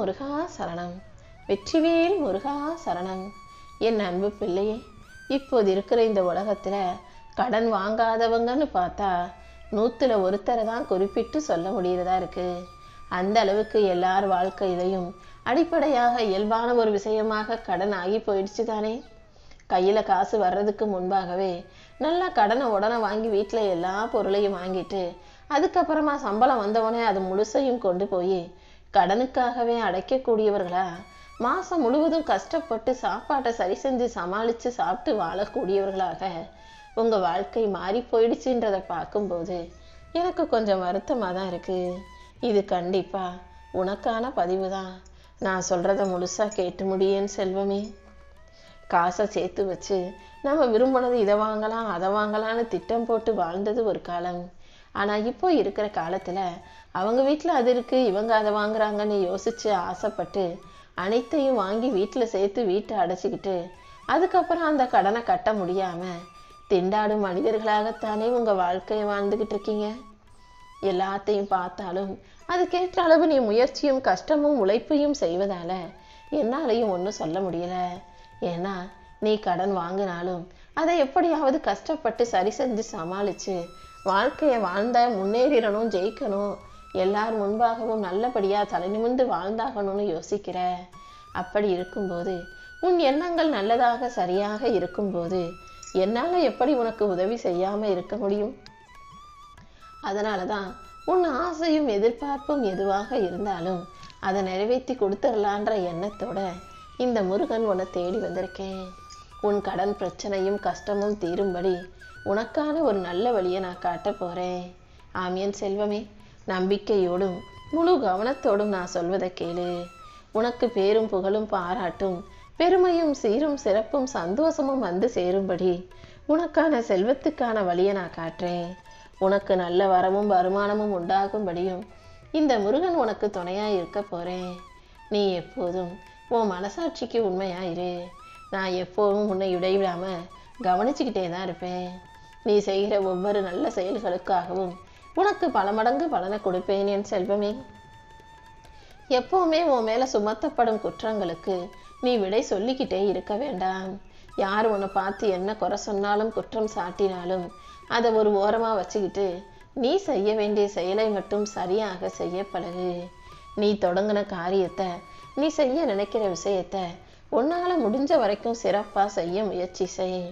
முருகா சரணம். வெற்றிவேல் முருகா சரணம். என் அன்பு பிள்ளையே இப்போது இருக்கிற இந்த உலகத்தில் கடன் வாங்காதவங்கன்னு பார்த்தா நூற்றுல ஒருத்தரை தான் குறிப்பிட்டு சொல்ல முடியறதா இருக்கு. அந்த அளவுக்கு எல்லார் வாழ்க்கையிலையும் அடிப்படையாக இயல்பான ஒரு விஷயமாக கடன் ஆகி போயிடுச்சு தானே. கையில் காசு வர்றதுக்கு முன்பாகவே நல்லா கடனை உடனே வாங்கி வீட்டில் எல்லா பொருளையும் வாங்கிட்டு அதுக்கப்புறமா சம்பளம் வந்தவொடனே அது முழுசையும் கொண்டு போய் கடனுக்காகவே அடைக்கக்கூடியவர்களா? மாதம் முழுவதும் கஷ்டப்பட்டு சாப்பாட்டை சரி செஞ்சு சமாளித்து சாப்பிட்டு வாழக்கூடியவர்களாக உங்கள் வாழ்க்கை மாறி போயிடுச்சுன்றதை பார்க்கும்போது எனக்கு கொஞ்சம் வருத்தமாக தான் இருக்குது இது கண்டிப்பாக உனக்கான பதிவு தான். நான் சொல்கிறத முழுசாக கேட்டு முடியேன் செல்வமே. காசை சேர்த்து வச்சு நம்ம விரும்பினது இதை வாங்கலாம் அதை வாங்கலாம்னு திட்டம் போட்டு வாழ்ந்தது ஒரு காலம். ஆனால் இப்போ இருக்கிற காலத்தில் அவங்க வீட்டில் அது இருக்குது இவங்க அதை வாங்குறாங்கன்னு யோசித்து ஆசைப்பட்டு அனைத்தையும் வாங்கி வீட்டில் சேர்த்து வீட்டை அடைச்சிக்கிட்டு அதுக்கப்புறம் அந்த கடனை கட்ட முடியாமல் திண்டாடும் மனிதர்களாகத்தானே உங்கள் வாழ்க்கையை வாழ்ந்துக்கிட்டு இருக்கீங்க? எல்லாத்தையும் பார்த்தாலும் அதுக்கேற்ற அளவு நீ முயற்சியும் கஷ்டமும் உழைப்பையும் செய்வதால் என்னாலையும் ஒன்றும் சொல்ல முடியல. ஏன்னா நீ கடன் வாங்கினாலும் அதை எப்படியாவது கஷ்டப்பட்டு சரி செஞ்சு சமாளிச்சு வாழ்க்கையை வாழ்ந்த முன்னேறிடணும் ஜெயிக்கணும். எல்லார் முன்பாகவும் நல்லபடியா தலை நிமிர்ந்து வாழ்ந்தாகணும்னு யோசிக்கிற அப்படி இருக்கும்போது உன் எண்ணங்கள் நல்லதாக சரியாக இருக்கும்போது என்னால எப்படி உனக்கு உதவி செய்யாம இருக்க முடியும்? அதனாலதான் உன் ஆசையும் எதிர்பார்ப்பும் எதுவாக இருந்தாலும் அதை நிறைவேற்றி கொடுத்துடலான்ற எண்ணத்தோட இந்த முருகன் உன்னை தேடி வந்திருக்கேன். உன் கடன் பிரச்சனையும் கஷ்டமும் தீரும்படி உனக்கான ஒரு நல்ல வழியை நான் காட்ட போகிறேன் ஆமியன் செல்வமே நம்பிக்கையோடும் முழு கவனத்தோடும் நான் சொல்வதை கேளு. உனக்கு பேரும் புகழும் பாராட்டும் பெருமையும் சீரும் சிறப்பும் சந்தோஷமும் வந்து சேரும்படி உனக்கான செல்வத்துக்கான வழியை நான் காட்டுறேன். உனக்கு நல்ல வரமும் வருமானமும் உண்டாகும்படியும் இந்த முருகன் உனக்கு துணையாக இருக்க போகிறேன் நீ எப்போதும் உன் மனசாட்சிக்கு உண்மையாக இரு நான் எப்போதும் உன்னை இடைவிடாமல் கவனிச்சுக்கிட்டே தான் இருப்பேன். நீ செய்கிற ஒவ்வொரு நல்ல செயல்களுக்காகவும் உனக்கு பல மடங்கு பலனை கொடுப்பேன் என் செல்வமே. எப்பவுமே உன் மேல சுமத்தப்படும் குற்றங்களுக்கு நீ விடை சொல்லிக்கிட்டே இருக்க வேண்டாம். யார் உன்னை பார்த்து என்ன குறை சொன்னாலும் குற்றம் சாட்டினாலும் அதை ஒரு ஓரமாக வச்சுக்கிட்டு நீ செய்ய வேண்டிய செயலை மட்டும் சரியாக செய்ய பழகு. நீ தொடங்கின காரியத்தை நீ செய்ய நினைக்கிற விஷயத்த உன்னால் முடிஞ்ச வரைக்கும் சிறப்பாக செய்ய முயற்சி செய்.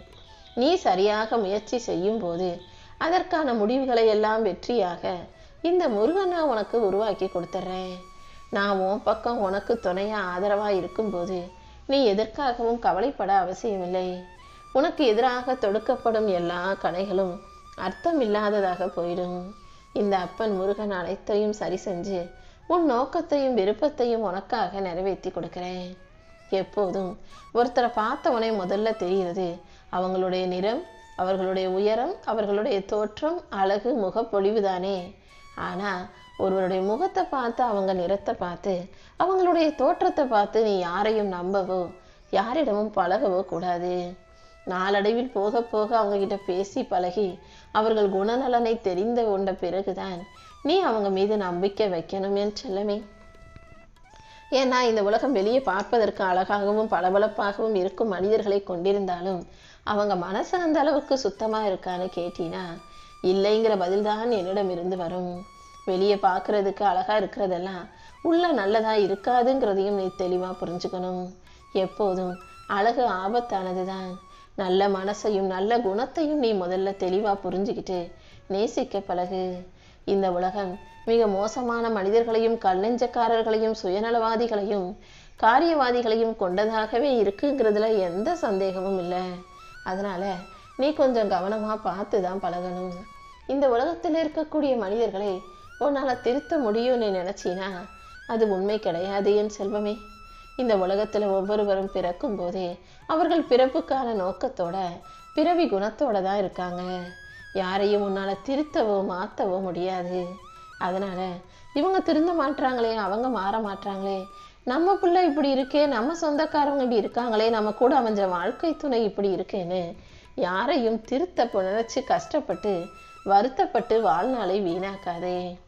நீ சரியாக முயற்சி செய்யும் போது அதற்கான முடிவுகளை எல்லாம் வெற்றியாக இந்த முருகனை உனக்கு உருவாக்கி கொடுத்துட்றேன் நான் உன் பக்கம் உனக்கு துணையா ஆதரவாக இருக்கும்போது நீ எதற்காகவும் கவலைப்பட அவசியமில்லை. உனக்கு எதிராக தொடுக்கப்படும் எல்லா கணைகளும் அர்த்தம் இல்லாததாக போயிடும். இந்த அப்பன் முருகன் அனைத்தையும் சரி செஞ்சு உன் நோக்கத்தையும் விருப்பத்தையும் உனக்காக நிறைவேற்றி கொடுக்கிறேன். எப்போதும் ஒருத்தரை பார்த்தவனே முதல்ல தெரிகிறது அவங்களுடைய நிறம் அவர்களுடைய உயரம் அவர்களுடைய தோற்றம் அழகு முகப்பொழிவு தானே ஆனா ஒருவருடைய முகத்தை பார்த்து அவங்க நிறத்தை பார்த்து அவங்களுடைய தோற்றத்தை பார்த்து நீ யாரையும் நம்பவோ யாரிடமும் பழகவோ கூடாது. நாளடைவில் போக போக அவங்க கிட்ட பேசி பழகி அவர்கள் குணநலனை தெரிந்து கொண்ட பிறகுதான் நீ அவங்க மீது நம்பிக்கை வைக்கணும் என் செல்லமே. ஏன்னா இந்த உலகம் வெளியே பார்ப்பதற்கு அழகாகவும் பளபளப்பாகவும் இருக்கும் மனிதர்களை கொண்டிருந்தாலும் அவங்க மனசு அந்த அளவுக்கு சுத்தமாக இருக்கான்னு கேட்டினா இல்லைங்கிற பதில்தான் என்னிடம் இருந்து வரும். வெளியே பார்க்கறதுக்கு அழகாக இருக்கிறதெல்லாம் உள்ள நல்லதாக இருக்காதுங்கிறதையும் நீ தெளிவாக புரிஞ்சுக்கணும். எப்போதும் அழகு ஆபத்தானது தான் நல்ல மனசையும் நல்ல குணத்தையும் நீ முதல்ல தெளிவாக புரிஞ்சுக்கிட்டு நேசிக்க பழகு. இந்த உலகம் மிக மோசமான மனிதர்களையும் கல்லெஞ்சக்காரர்களையும் சுயநலவாதிகளையும் காரியவாதிகளையும் கொண்டதாகவே இருக்குங்கிறதுல எந்த சந்தேகமும் இல்லை. அதனால நீ கொஞ்சம் கவனமா பார்த்து தான் பழகணும். இந்த உலகத்தில் இருக்கக்கூடிய மனிதர்களை உன்னால திருத்த முடியும்னு நினச்சினா அது உண்மை கிடையாது என் செல்வமே. இந்த உலகத்துல ஒவ்வொருவரும் பிறக்கும் போதே அவர்கள் பிறப்புக்கான நோக்கத்தோட பிறவி குணத்தோட தான் இருக்காங்க. யாரையும் உன்னால திருத்தவோ மாத்தவோ முடியாது. அதனால இவங்க திருந்த மாட்றாங்களே அவங்க மாற மாட்றாங்களே நம்ம பிள்ளை இப்படி இருக்கே நம்ம சொந்தக்காரங்க இப்படி இருக்காங்களே நம்ம கூட அமைஞ்ச வாழ்க்கை துணை இப்படி இருக்கேன்னு யாரையும் திருத்த நினைச்சு கஷ்டப்பட்டு வருத்தப்பட்டு வாழ்நாளை வீணாக்காதே.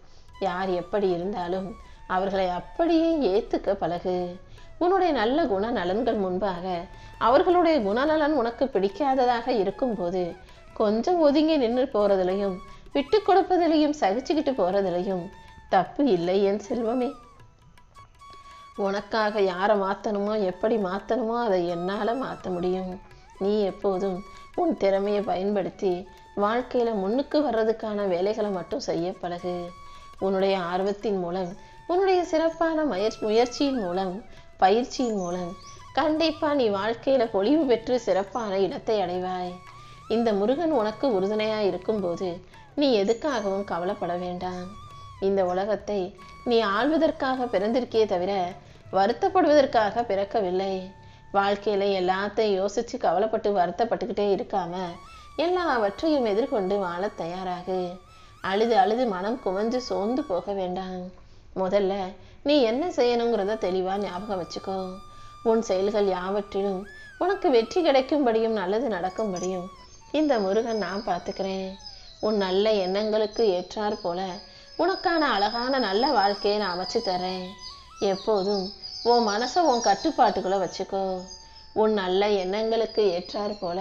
யார் எப்படி இருந்தாலும் அவர்களை அப்படியே ஏத்துக்க பழகு. உன்னுடைய நல்ல குண நலன்கள் முன்பாக அவர்களுடைய குணநலன் உனக்கு பிடிக்காததாக இருக்கும்போது கொஞ்சம் ஒதுங்கி நின்று போறதுலையும் விட்டு கொடுப்பதிலையும் சகிச்சுக்கிட்டு போறதுலையும் தப்பு இல்லை என் செல்வமே. உனக்காக யாரை மாற்றணுமோ எப்படி மாற்றணுமோ அதை என்னால் மாற்ற முடியும்? நீ எப்போதும் உன் திறமையை பயன்படுத்தி வாழ்க்கையில் முன்னுக்கு வர்றதுக்கான வேலைகளை மட்டும் செய்ய பழகு. உன்னுடைய ஆர்வத்தின் மூலம் உன்னுடைய சிறப்பான முயற் முயற்சியின் மூலம் பயிற்சியின் மூலம் கண்டிப்பாக நீ வாழ்க்கையில் பொழிவு பெற்று சிறப்பான இடத்தை அடைவாய். இந்த முருகன் உனக்கு உறுதுணையாக இருக்கும்போது நீ எதுக்காகவும் கவலைப்பட வேண்டாம். இந்த உலகத்தை நீ ஆள்வதற்காக பிறந்திருக்கே தவிர வருத்தப்படுவதற்காக பிறக்கவில்லை. வாழ்க்கையில எல்லாத்தையும் யோசிச்சு கவலைப்பட்டு வருத்தப்பட்டுக்கிட்டே இருக்காம எல்லாவற்றையும் எதிர்கொண்டு வாழ தயாராகு. அழுது அழுது மனம் குமஞ்சு சோர்ந்து போக வேண்டாம். முதல்ல நீ என்ன செய்யணுங்கிறத தெளிவா ஞாபகம் வச்சுக்கோ. உன் செயல்கள் யாவற்றிலும் உனக்கு வெற்றி கிடைக்கும்படியும் நல்லது நடக்கும்படியும் இந்த முருகன் நான் பார்த்துக்கிறேன். உன் நல்ல எண்ணங்களுக்கு ஏற்றாற் போல உனக்கான அழகான நல்ல வாழ்க்கையை நான் அமைச்சு தரேன் எப்போதும் உன் மனசை உன் கட்டுப்பாட்டுக்குள்ள வச்சுக்கோ. உன் நல்ல எண்ணங்களுக்கு ஏற்றாற் போல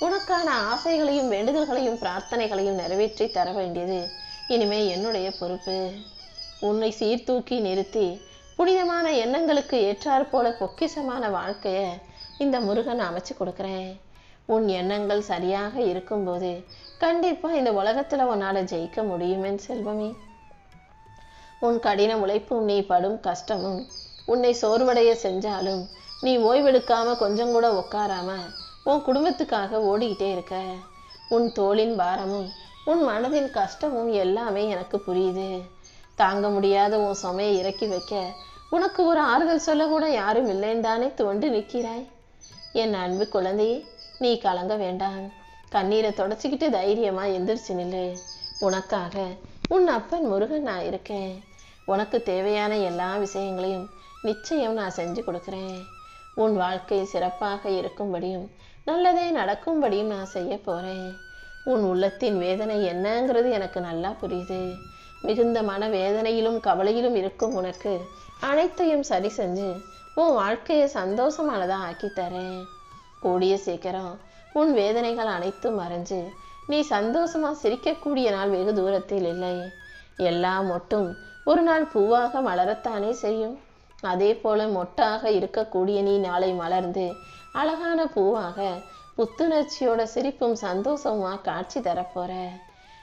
உனக்கான ஆசைகளையும் வேண்டுதல்களையும் பிரார்த்தனைகளையும் நிறைவேற்றி தர வேண்டியது இனிமே என்னுடைய பொறுப்பு. உன்னை சீர்தூக்கி நிறுத்தி புனிதமான எண்ணங்களுக்கு ஏற்றாற் போல பொக்கிசமான வாழ்க்கையை இந்த முருகன் அமைச்சு கொடுக்குறேன். உன் எண்ணங்கள் சரியாக இருக்கும்போது கண்டிப்பாக இந்த உலகத்தில் உன்னால் ஜெயிக்க முடியுமேன் செல்வமே. உன் கடின உழைப்பும் நீ படும் கஷ்டமும் உன்னை சோர்வடைய செஞ்சாலும் நீ ஓய்வெடுக்காம கொஞ்சம் கூட உட்காராம உன் குடும்பத்துக்காக ஓடிக்கிட்டே இருக்க. உன் தோளின் பாரமும் உன் மனதின் கஷ்டமும் எல்லாமே எனக்கு புரியுது. தாங்க முடியாத உன் சுமையை இறக்கி வைக்க உனக்கு ஒரு ஆறுதல் சொல்ல கூட யாரும் இல்லைன்னு தானே தோண்டு நிற்கிறாய். என் அன்பு குழந்தையே நீ கலங்க வேண்டாம். கண்ணீரை தொடச்சிக்கிட்டு தைரியமா எந்திரிச்சு நில்லு. உனக்காக உன் அப்பன் முருகன் நான் இருக்கேன். உனக்கு தேவையான எல்லா விஷயங்களையும் நிச்சயம் நான் செஞ்சு கொடுக்குறேன். உன் வாழ்க்கை சிறப்பாக இருக்கும்படியும் நல்லதே நடக்கும்படியும் நான் செய்ய போகிறேன் உன் உள்ளத்தின் வேதனை என்னங்கிறது எனக்கு நல்லா புரியுது. மிகுந்த மன வேதனையிலும் கவலையிலும் இருக்கும் உனக்கு அனைத்தையும் சரி செஞ்சு உன் வாழ்க்கையை சந்தோஷமானதாக ஆக்கித்தரேன் கூடிய சீக்கிரம் உன் வேதனைகள் அனைத்தும் மறைஞ்சு நீ சந்தோஷமா சிரிக்கக்கூடிய நாள் வெகு தூரத்தில் இல்லை. எல்லாம் மொட்டும் ஒரு நாள் பூவாக மலரத்தானே செய்யும்? அதே போல மொட்டாக இருக்கக்கூடிய நீ நாளை மலர்ந்து அழகான பூவாக புத்துணர்ச்சியோட சிரிப்பும் சந்தோஷமா காட்சி தரப்போற?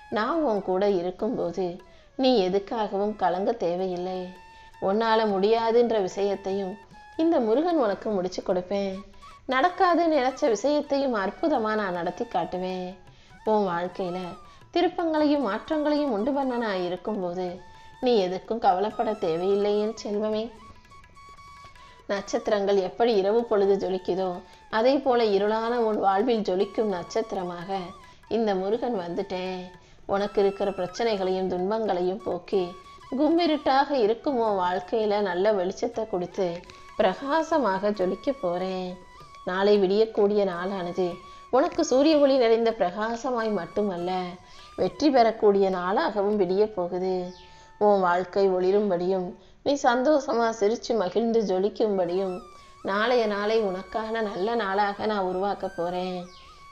நான் உன் கூட இருக்கும்போது நீ எதுக்காகவும் கலங்க தேவையில்லை. உன்னால முடியாதுன்ற விஷயத்தையும் இந்த முருகன் உனக்கு முடிச்சு கொடுப்பேன். நடக்காதுன்னு நினைச்ச விஷயத்தையும் அற்புதமா நான் நடத்தி காட்டுவேன். உன் வாழ்க்கையில திருப்பங்களையும் மாற்றங்களையும் உண்டு பண்ண நான் இருக்கும்போது நீ எதுக்கும் கவலைப்பட தேவையில்லை என் செல்வமே. நட்சத்திரங்கள் எப்படி இரவு பொழுது ஜொலிக்குதோ அதே போல இருளான உன் வாழ்வில் ஜொலிக்கும் நட்சத்திரமாக இந்த முருகன் வந்துட்டேன். உனக்கு இருக்கிற பிரச்சனைகளையும் துன்பங்களையும் போக்கி கும்பிருட்டாக இருக்கும் உன் வாழ்க்கையில நல்ல வெளிச்சத்தை கொடுத்து பிரகாசமாக ஜொலிக்க போறேன். நாளை விடியக்கூடிய நாளானது உனக்கு சூரிய ஒளி நிறைந்த பிரகாசமாய் மட்டுமல்ல வெற்றி பெறக்கூடிய நாளாகவும் விடிய போகுது. உன் வாழ்க்கை ஒளிரும்படியும் நீ சந்தோஷமா சிரிச்சு மகிழ்ந்து ஜொலிக்கும்படியும் நாளைய நாளை உனக்கான நல்ல நாளாக நான் உருவாக்க போறேன்.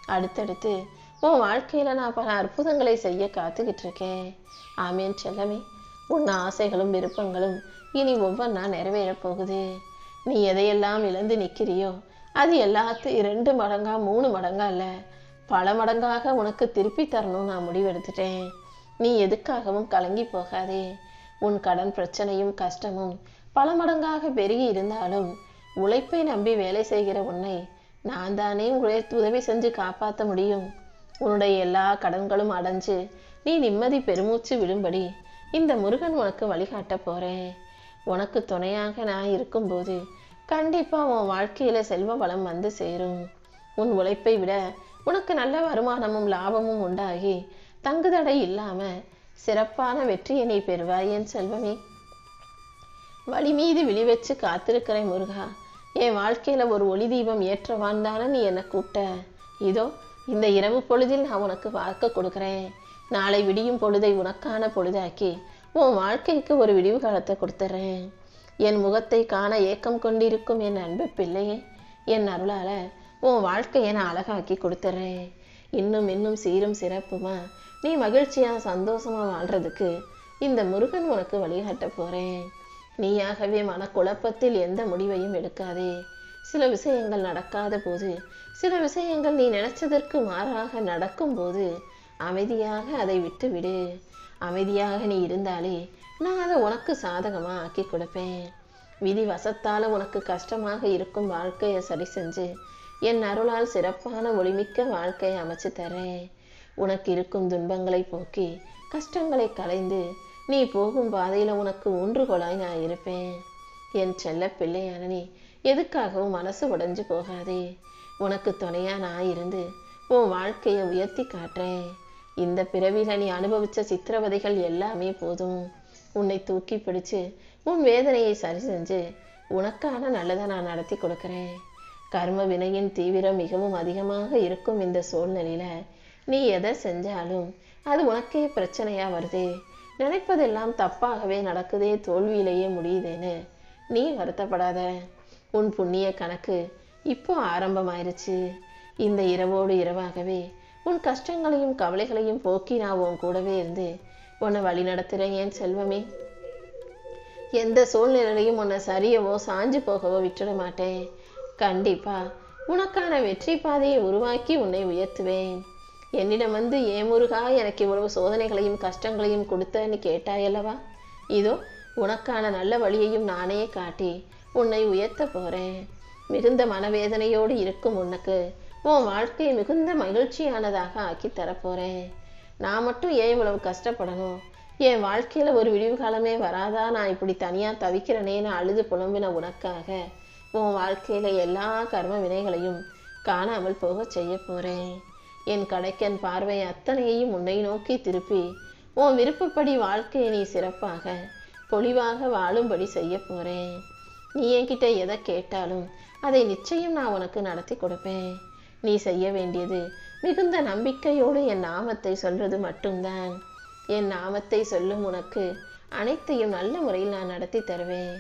அடுத்தடுத்து உன் வாழ்க்கையில நான் பல அற்புதங்களை செய்ய காத்துக்கிட்டு இருக்கேன் ஆமேன் செல்லமே. உன் ஆசைகளும் விருப்பங்களும் இனி ஒவ்வொன்றா நிறைவேறப் போகுது. நீ எதையெல்லாம் இழந்து நிற்கிறியோ அது எல்லாத்தையும் இரண்டு மடங்கா மூணு மடங்கா இல்லை பல மடங்காக உனக்கு திருப்பி தரணும் நான் முடிவெடுத்துட்டேன். நீ எதுக்காகவும் கலங்கி போகாதே. உன் கடன் பிரச்சனையும் கஷ்டமும் பல மடங்காக பெருகி இருந்தாலும் உழைப்பை நம்பி வேலை செய்கிற உன்னை நான் தானே உங்களை உதவி செஞ்சு காப்பாற்ற முடியும். உன்னுடைய எல்லா கடன்களும் அடைஞ்சு நீ நிம்மதி பெருமூச்சு விடும்படி இந்த முருகன் உனக்கு வழிகாட்ட போறேன். உனக்கு துணையாக நான் இருக்கும்போது கண்டிப்பா உன் வாழ்க்கையில செல்வ வளம் வந்து சேரும். உன் உழைப்பை விட உனக்கு நல்ல வருமானமும் லாபமும் உண்டாகி தங்குதடை இல்லாம சிறப்பான வெற்றியை நீ பெறுவாய் என் செல்வமே. வழி மீது விழி வச்சு காத்திருக்கிறேன் முருகா என் வாழ்க்கையில ஒரு ஒளி தீபம் ஏற்றவான் தானே நீ என்னை கூப்பிட்ட. இதோ இந்த இரவு பொழுதில் நான் உனக்கு வாக்க கொடுக்குறேன். நாளை விடியும் பொழுதை உனக்கான பொழுதாக்கி உன் வாழ்க்கைக்கு ஒரு விடிவு காலத்தை கொடுத்துட்றேன் என் முகத்தை காண ஏக்கம் கொண்டிருக்கும் என் அன்பு பிள்ளையே என் அருளால உன் வாழ்க்கையை நான் அழகாக்கி கொடுத்துட்றேன் இன்னும் இன்னும் சீரும் சிறப்புமா நீ மகிழ்ச்சியாக சந்தோஷமாக வாழ்றதுக்கு இந்த முருகன் உனக்கு வழிகாட்ட போகிறேன் நீயாகவே மனக்குழப்பத்தில் எந்த முடிவையும் எடுக்காதே. சில விஷயங்கள் நடக்காத போது சில விஷயங்கள் நீ நினைச்சதற்கு மாறாக நடக்கும்போது அமைதியாக அதை விட்டு விடு அமைதியாக நீ இருந்தாலே நான் அதை உனக்கு சாதகமாக ஆக்கி கொடுப்பேன். விதி வசத்தால் உனக்கு கஷ்டமாக இருக்கும் வாழ்க்கையை சரி செஞ்சு என் அருளால் சிறப்பான ஒளிமிக்க வாழ்க்கையை அமைச்சு தரேன். உனக்கு இருக்கும் துன்பங்களை போக்கி கஷ்டங்களை களைந்து நீ போகும் பாதையில உனக்கு ஊன்றுகோலாய் நான் இருப்பேன். என் செல்ல பிள்ளையான நீ எதுக்காகவும் மனசு உடைஞ்சு போகாதே. உனக்கு துணையா நான் இருந்து உன் வாழ்க்கையை உயர்த்தி காட்டுறேன். இந்த பிறவியில் நீ அனுபவிச்ச சித்திரவதைகள் எல்லாமே போதும். உன்னை தூக்கி பிடிச்சு உன் வேதனையை சரி செஞ்சு உனக்கான நல்லதை நான் நடத்தி கொடுக்குறேன். கர்ம வினையின் தீவிரம் மிகவும் அதிகமாக இருக்கும் இந்த சூழ்நிலையில நீ எதை செஞ்சாலும் அது உனக்கே பிரச்சனையாக வருதே. நினைப்பதெல்லாம் தப்பாகவே நடக்குதே தோல்வியிலேயே முடியுதேன்னு நீ வருத்தப்படாத. உன் புண்ணிய கணக்கு இப்போ ஆரம்பமாயிருச்சு. இந்த இரவோடு இரவாகவே உன் கஷ்டங்களையும் கவலைகளையும் போக்கி நான் உன் கூடவே இருந்து உன்னை வழி நடத்துகிறேன் ஏன் செல்வமே? எந்த சூழ்நிலையிலையும் உன்னை சரியவோ சாஞ்சு போகவோ விட்டுட மாட்டேன். கண்டிப்பா உனக்கான வெற்றி பாதையை உருவாக்கி உன்னை உயர்த்துவேன். என்னிடம் வந்து ஏன் முருகா எனக்கு இவ்வளவு சோதனைகளையும் கஷ்டங்களையும் கொடுத்தன்னு கேட்டாயல்லவா இதோ உனக்கான நல்ல வழியையும் நானே காட்டி உன்னை உயர்த்த போகிறேன் மிகுந்த மனவேதனையோடு இருக்கும் உனக்கு உன் வாழ்க்கையை மிகுந்த மகிழ்ச்சியானதாக ஆக்கி தரப்போகிறேன் நான் மட்டும் ஏன் இவ்வளவு கஷ்டப்படணும்? என் வாழ்க்கையில் ஒரு விடிவு காலமே வராதா? நான் இப்படி தனியாக தவிக்கிறனேன்னு அழுது புலம்பின உனக்காக உன் வாழ்க்கையில் எல்லா கர்ம வினைகளையும் காணாமல் போக செய்ய போகிறேன் என் கடைக்கன் பார்வை அத்தனையையும் உன்னை நோக்கி திருப்பி உன் விருப்பப்படி வாழ்க்கையை நீ சிறப்பாக பொலிவாக வாழும்படி செய்ய போகிறேன் நீ என்கிட்ட எதை கேட்டாலும் அதை நிச்சயம் நான் உனக்கு நடத்தி கொடுப்பேன். நீ செய்ய வேண்டியது மிகுந்த நம்பிக்கையோடு என் நாமத்தை சொல்வது மட்டும்தான். என் நாமத்தை சொல்லும் உனக்கு அனைத்தையும் நல்ல முறையில் நான் நடத்தி தருவேன்.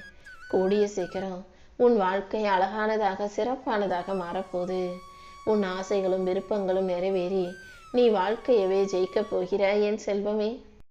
கூடிய சீக்கிரம் உன் வாழ்க்கை அழகானதாக சிறப்பானதாக மாறப்போகுது. உன் ஆசைகளும் விருப்பங்களும் நிறைவேறி நீ வாழ்க்கையவே ஜெயிக்கப் போகிற என் செல்வமே.